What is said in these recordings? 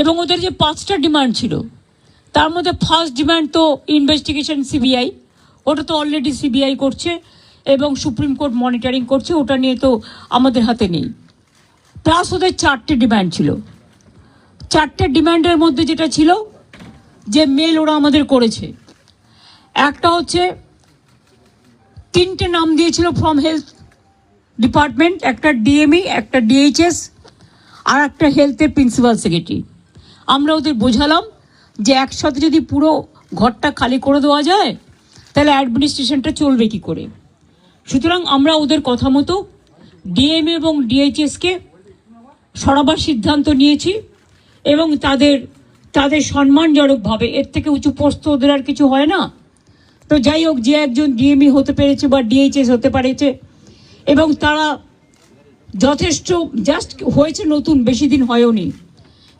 এবং ওদের যে পাঁচটা ডিমান্ড ছিল, তার মধ্যে ফার্স্ট ডিমান্ড তো ইনভেস্টিগেশন সিবিআই ওটা তো অলরেডি সিবিআই করছে এবং সুপ্রিম কোর্ট মনিটরিং করছে, ওটা নিয়ে তো আমাদের হাতে নেই। প্লাস ওদের চারটে ডিমান্ড ছিল। চারটে ডিমান্ডের মধ্যে যেটা ছিল, যে মেল ওরা আমাদের করেছে। একটা হচ্ছে, তিনটে নাম দিয়েছিল ফ্রম হেলথ ডিপার্টমেন্ট একটা ডিএমই একটা ডিএইচএস আর একটা হেলথের প্রিন্সিপাল সেক্রেটারি আমরা ওদের বোঝালাম যে একসাথে যদি পুরো ঘরটা খালি করে দেওয়া যায়, তাহলে অ্যাডমিনিস্ট্রেশনটা চলবে কি করে? সুতরাং আমরা ওদের কথা মতো ডিএমএ এবং ডিএইচএসকে সরাবার সিদ্ধান্ত নিয়েছি এবং তাদের তাদের সম্মানজনকভাবে, এর থেকে উঁচু পোস্ত ওদের আর কিছু হয় না। তো যাই হোক, যে একজন ডিএমই হতে পেরেছে বা ডিএইচএস হতে পেরেছে এবং তারা যথেষ্ট জাস্ট হয়েছে নতুন, বেশি দিন হয়ওনি।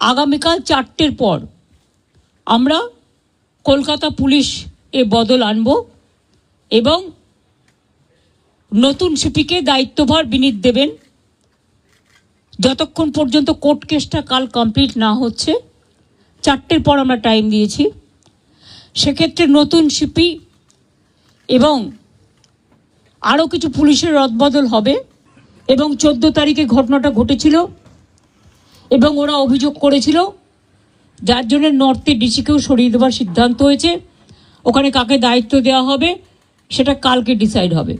আগামীকাল চারটের পর আমরা কলকাতা পুলিশ এ বদল আনব এবং নতুন সিপিকে দায়িত্বভার বিনীত দেবেন। যতক্ষণ পর্যন্ত কোর্ট কেসটা কাল কমপ্লিট না হচ্ছে, চারটের পর আমরা টাইম দিয়েছি। সেক্ষেত্রে নতুন সিপি এবং আরও কিছু পুলিশের রদবদল হবে এবং চোদ্দ তারিখে ঘটনাটা ঘটেছিল। এবং ওরা অভিযোগ করেছিল, যার জন্য নর্থে ডিসিকেও সরিয়ে দেওয়ার সিদ্ধান্ত হয়েছে। ওখানে কাকে দায়িত্ব দেওয়া হবে, সেটা কালকে ডিসাইড হবে।